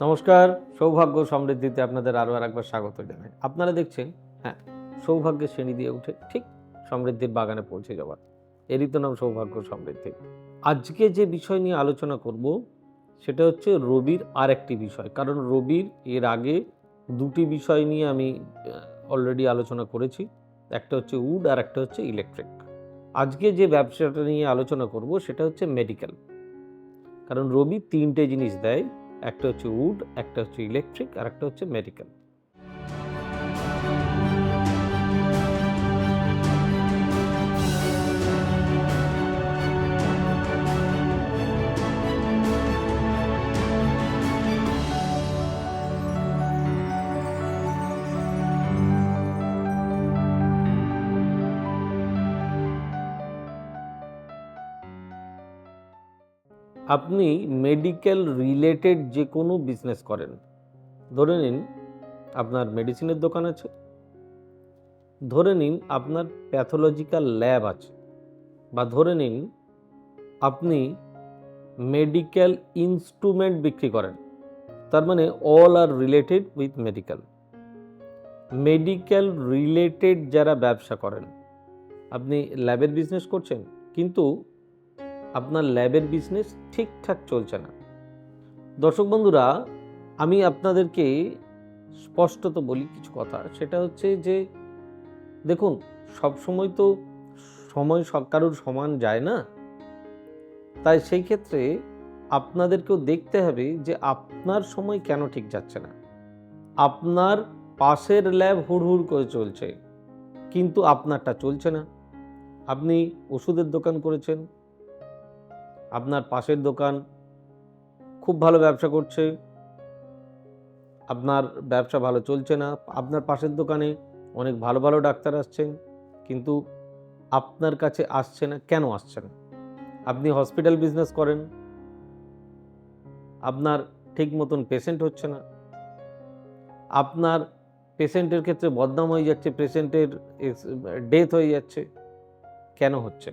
নমস্কার, সৌভাগ্য সমৃদ্ধিতে আপনাদের আরও আর একবার স্বাগত জানাই। আপনারা দেখছেন হ্যাঁ সৌভাগ্যের শ্রেণি দিয়ে উঠে ঠিক সমৃদ্ধির বাগানে পৌঁছে যাওয়ার। এরই তো নাম সৌভাগ্য সমৃদ্ধি। আজকে যে বিষয় নিয়ে আলোচনা করব, সেটা হচ্ছে রবির আরেকটি বিষয়। কারণ রবির এর আগে দুটি বিষয় নিয়ে আমি অলরেডি আলোচনা করেছি। একটা হচ্ছে উড আর একটা হচ্ছে ইলেকট্রিক আজকে যে ব্যবসাটা নিয়ে আলোচনা করব, সেটা হচ্ছে মেডিকেল কারণ রবি তিনটে জিনিস দেয়। একটা হচ্ছে উড একটা হচ্ছে ইলেকট্রিক আর একটা হচ্ছে মেডিকেল আপনি মেডিকেল রিলেটেড যে কোনো বিজনেস করেন, ধরে নিন আপনার মেডিসিনের দোকান আছে, ধরে নিন আপনার প্যাথোলজিক্যাল ল্যাব আছে, বা ধরে নিন আপনি মেডিকেল ইনস্ট্রুমেন্ট বিক্রি করেন, তার মানে all are related with medical medical related যারা ব্যবসা করেন, আপনি ল্যাবের বিজনেস করছেন, কিন্তু আপনার ল্যাবের বিজনেস ঠিকঠাক চলছে না। দর্শক বন্ধুরা, আমি আপনাদেরকে স্পষ্টত বলি কিছু কথা। সেটা হচ্ছে যে, দেখুন সব সময় তো সময় সব কারোর সমান যায় না। তাই সেই ক্ষেত্রে আপনাদেরকেও দেখতে হবে যে, আপনার সময় কেন ঠিক যাচ্ছে না। আপনার পাশের ল্যাব হুড়হুড় করে চলছে, কিন্তু আপনারটা চলছে না। আপনি ওষুধের দোকান করেছেন আপনার পাশের দোকান খুব ভালো ব্যবসা করছে, আপনার ব্যবসা ভালো চলছে না, আপনার পাশের দোকানে অনেক ভালো ভালো ডাক্তার আসছেন, কিন্তু আপনার কাছে আসছে না, কেন আসছে না? আপনি হসপিটাল বিজনেস করেন, আপনার ঠিক মতন পেশেন্ট হচ্ছে না, আপনার পেশেন্টের ক্ষেত্রে বদনাম হয়ে যাচ্ছে পেশেন্টের ডেথ হয়ে যাচ্ছে, কেন হচ্ছে?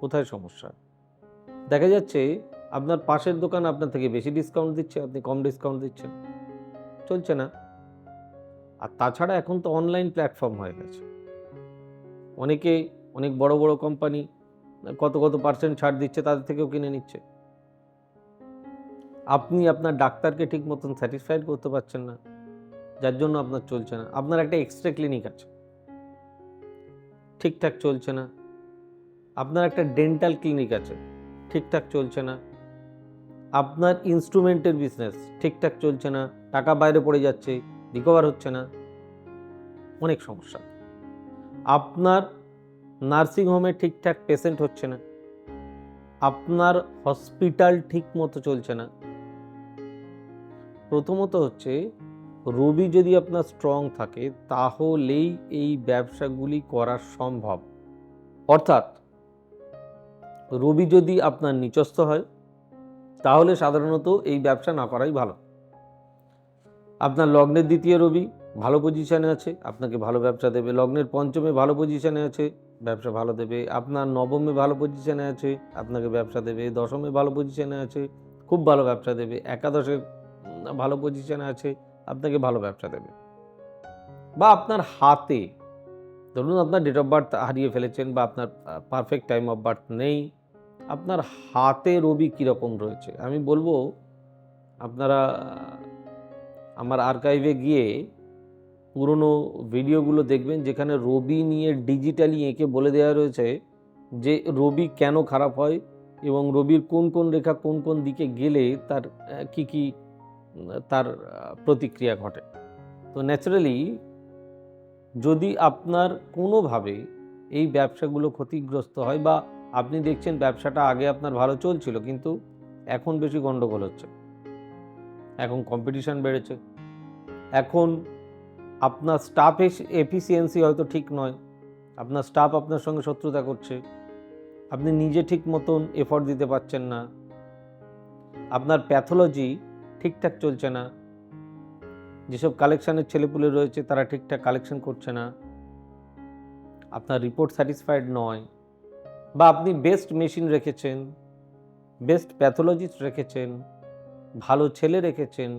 কোথায় সমস্যা? দেখা যাচ্ছে আপনার পাশের দোকান আপনার থেকে বেশি ডিসকাউন্ট দিচ্ছে, আপনি কম ডিসকাউন্ট দিচ্ছেন। চলছে না। আর তাছাড়া এখন তো অনলাইন প্ল্যাটফর্ম হয়ে গেছে। অনেকে অনেক বড় বড় কোম্পানি কত কত পার্সেন্ট ছাড় দিচ্ছে তাদের থেকেও কিনে নিচ্ছে। আপনি আপনার ডাক্তারকে ঠিক মতন স্যাটিসফাইড করতে পারছেন না, যার জন্য আপনার চলছে না। আপনার একটা এক্সট্রা ক্লিনিক আছে। ঠিকঠাক চলছে না। আপনার একটা ডেন্টাল ক্লিনিক আছে। ঠিকঠাক চলছে না। আপনার ইনস্ট্রুমেন্টের বিজনেস ঠিকঠাক চলছে না, টাকা বাইরে পড়ে যাচ্ছে রিকভার হচ্ছে না। অনেক সমস্যা। আপনার নার্সিং হোমে ঠিকঠাক পেশেন্ট হচ্ছে না। আপনার হসপিটাল ঠিক মতো চলছে না। প্রথমত হচ্ছে রবি যদি আপনার স্ট্রং থাকে, তাহলেই এই ব্যবসাগুলি করা সম্ভব। অর্থাৎ রবি যদি আপনার নিচস্থ হয়, তাহলে সাধারণত এই ব্যবসা না করাই ভালো। আপনার লগ্নের দ্বিতীয় রবি ভালো পজিশানে আছে, আপনাকে ভালো ব্যবসা দেবে। লগ্নের পঞ্চমে ভালো পজিশানে আছে, ব্যবসা ভালো দেবে। আপনার নবমে ভালো পজিশানে আছে, আপনাকে ব্যবসা দেবে। দশমে ভালো পজিশানে আছে, খুব ভালো ব্যবসা দেবে। একাদশে ভালো পজিশানে আছে, আপনাকে ভালো ব্যবসা দেবে। বা আপনার হাতে, ধরুন আপনার ডেট অফ বার্থ হারিয়ে ফেলেছেন বা আপনার পারফেক্ট টাইম অফ বার্থ নেই আপনার হাতে রবি কীরকম রয়েছে? আমি বলব, আপনারা আমার আর্কাইভে গিয়ে পুরনো ভিডিওগুলো দেখবেন, যেখানে রবি নিয়ে ডিজিটালি এঁকে বলে দেওয়া রয়েছে যে রবি কেন খারাপ হয় এবং রবির কোন কোন রেখা কোন কোন দিকে গেলে তার কি কি, তার প্রতিক্রিয়া ঘটে। তো ন্যাচারালি যদি আপনার কোনোভাবে এই ব্যবসাগুলো ক্ষতিগ্রস্ত হয় বা আপনি দেখছেন ব্যবসাটা আগে আপনার ভালো চলছিল, কিন্তু এখন বেশি গণ্ডগোল হচ্ছে। এখন কম্পিটিশান বেড়েছে। এখন আপনার স্টাফ এফিসিয়েন্সি হয়তো ঠিক নয়। আপনার স্টাফ আপনার সঙ্গে শত্রুতা করছে। আপনি নিজে ঠিক মতন এফর্ট দিতে পারছেন না। আপনার প্যাথোলজি ঠিকঠাক চলছে না। যেসব কালেকশানের ছেলেপুলে রয়েছে, তারা ঠিকঠাক কালেকশন করছে না। আপনার রিপোর্ট স্যাটিসফাইড নয়। বা আপনি বেস্ট মেশিন রেখেছেন বেস্ট প্যাথোলজিস্ট রেখেছেন, ভালো ছেলে রেখেছেন,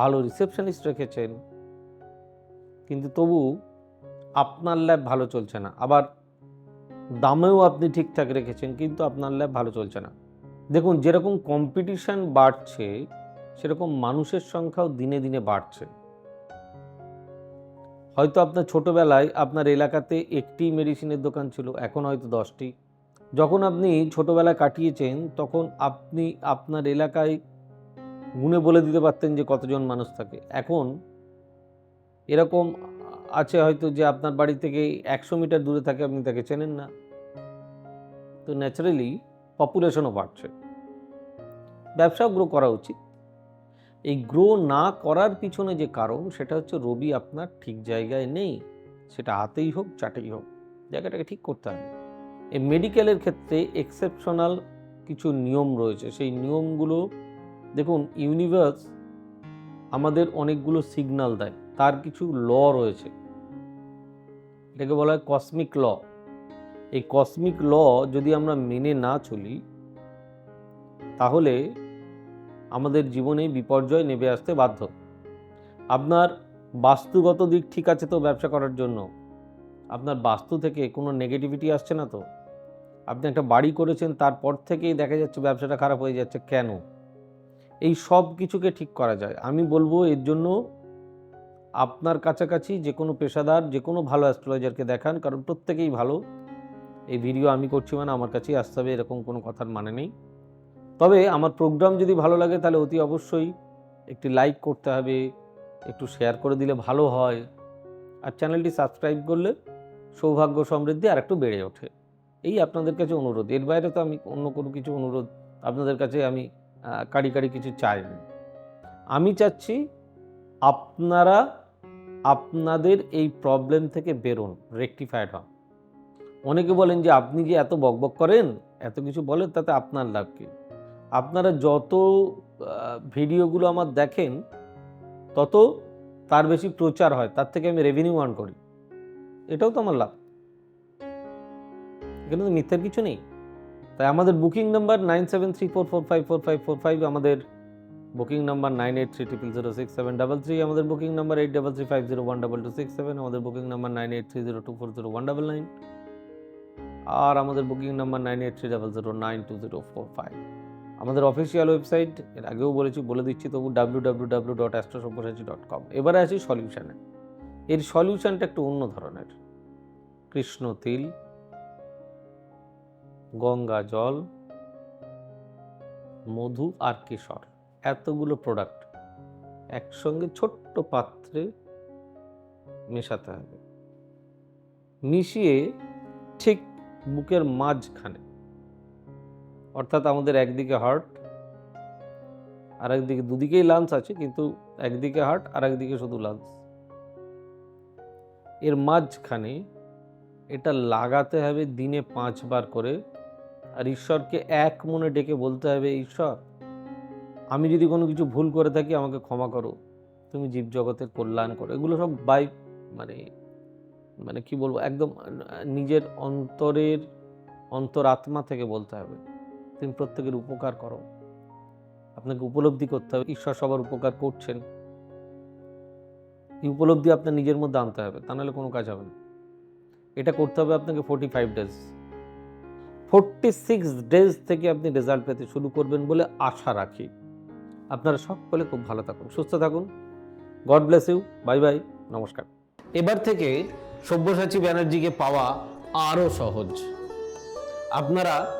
ভালো রিসেপশনিস্ট রেখেছেন, কিন্তু তবু আপনার ল্যাব ভালো চলছে না। আবার দামেও আপনি ঠিকঠাক রেখেছেন, কিন্তু আপনার ল্যাব ভালো চলছে না। দেখুন, যেরকম কম্পিটিশান বাড়ছে, সেরকম মানুষের সংখ্যাও দিনে দিনে বাড়ছে। হয়তো আপনার ছোটোবেলায় আপনার এলাকাতে একটি মেডিসিনের দোকান ছিল, এখন হয়তো দশটি। যখন আপনি ছোটোবেলায় কাটিয়েছেন, তখন আপনি আপনার এলাকায় গুণে বলে দিতে পারতেন যে কতজন মানুষ থাকে। এখন এরকম আছে হয়তো যে আপনার বাড়ি থেকে একশো মিটার দূরে থাকে, আপনি তাকে চেনেন না। তো ন্যাচারালি পপুলেশনও বাড়ছে। ব্যবসাও গ্রো করা উচিত। এই গ্রো না করার পিছনে যে কারণ, সেটা হচ্ছে রবি আপনার ঠিক জায়গায় নেই। সেটা হাতেই হোক, চাটেই হোক, জায়গাটাকে ঠিক করতে হবে। এই মেডিকেলের ক্ষেত্রে এক্সেপশনাল কিছু নিয়ম রয়েছে। সেই নিয়মগুলো, দেখুন ইউনিভার্স আমাদের অনেকগুলো সিগন্যাল দেয়। তার কিছু ল রয়েছে। এটাকে বলা হয় কসমিক ল এই কসমিক ল যদি আমরা মেনে না চলি, তাহলে আমাদের জীবনে বিপর্যয় নেমে আসতে বাধ্য। আপনার বাস্তুগত দিক ঠিক আছে তো ব্যবসা করার জন্য? আপনার বাস্তু থেকে কোনো নেগেটিভিটি আসছে না তো? আপনি একটা বাড়ি করেছেন, তারপর থেকেই দেখা যাচ্ছে ব্যবসাটা খারাপ হয়ে যাচ্ছে, কেন? এই সব কিছুকে ঠিক করা যায়। আমি বলব এর জন্য আপনার কাছাকাছি যে কোনো পেশাদার, যে কোনো ভালো অ্যাস্ট্রোলজারকে দেখান, কারণ প্রত্যেকেই ভালো। এই ভিডিও আমি করছি মানে আমার কাছেই আসতে হবে, এরকম কোনো কথার মানে নেই। তবে আমার প্রোগ্রাম যদি ভালো লাগে তাহলে অতি অবশ্যই একটি লাইক করতে হবে, একটু শেয়ার করে দিলে ভালো হয় আর চ্যানেলটি সাবস্ক্রাইব করলে সৌভাগ্য সমৃদ্ধি আর একটু বেড়ে ওঠে। এই আপনাদের কাছে অনুরোধ। এর বাইরে তো আমি অন্য কোনো কিছু অনুরোধ আপনাদের কাছে আমি কারি কারি কিছু চাই না। আমি চাচ্ছি আপনারা আপনাদের এই প্রবলেম থেকে বেরোন রেকটিফাইড হন। অনেকে বলেন যে, আপনি যে এত বকবক করেন, এত কিছু বলেন, তাতে আপনার লাভ কি? আপনারা যত ভিডিওগুলো আমার দেখেন, তত তার বেশি প্রচার হয়, তার থেকে আমি রেভিনিউ আর্ন করি। এটাও তো আমার লাভ। এখানে তো মিথ্যার কিছু নেই। তাই আমাদের booking number nine seven three four four five four five four five আমাদের booking number nine eight three triple zero six seven double three আমাদের booking number eight double three five zero one double two six seven আমাদের booking number nine eight three zero two four zero one double nine আর আমাদের booking number nine eight three double zero nine two zero four five আমাদের official website এর আগেও বলেছি, বলে দিচ্ছি তবু W W W dot Astrosabyasachi dot com এবারে আসি সলিউশনে এর সলিউশনটা একটু অন্য ধরনের। কৃষ্ণ তিল, গঙ্গা জল, মধু আর কেশর, এতগুলো প্রোডাক্ট একসঙ্গে ছোট্ট পাত্রে মেশাতে হবে। মিশিয়ে ঠিক বুকের মাঝখানে অর্থাৎ আমাদের একদিকে হার্ট আর একদিকে দুদিকেই লাঞ্চ আছে, কিন্তু একদিকে হার্ট আর একদিকে শুধু লাঞ্চ এর মাঝখানে এটা লাগাতে হবে দিনে পাঁচবার করে, আর ঈশ্বরকে এক মনে ডেকে বলতে হবে, ঈশ্বর, আমি যদি কোনো কিছু ভুল করে থাকি, আমাকে ক্ষমা করো। তুমি জীবজগতের কল্যাণ করো। এগুলো সব বাই মানে মানে কি বলব, একদম নিজের অন্তরের অন্তরাত্মা থেকে বলতে হবে। তুমি প্রত্যেকের উপকার করো। আপনাকে উপলব্ধি করতে হবে, ঈশ্বর সবার উপকার করছেন। এই উপলব্ধি আপনার নিজের মধ্যে আনতে হবে, তা নাহলে কোনো কাজ হবে না। এটা করতে হবে আপনাকে forty five days forty six days থেকে আপনি রেজাল্ট পেতে শুরু করবেন বলে আশা রাখি। আপনারা সকলে খুব ভালো থাকুন, সুস্থ থাকুন। God bless you bye bye নমস্কার। এবার থেকে সব্যসাচী ব্যানার্জিকে পাওয়া আরও সহজ। আপনারা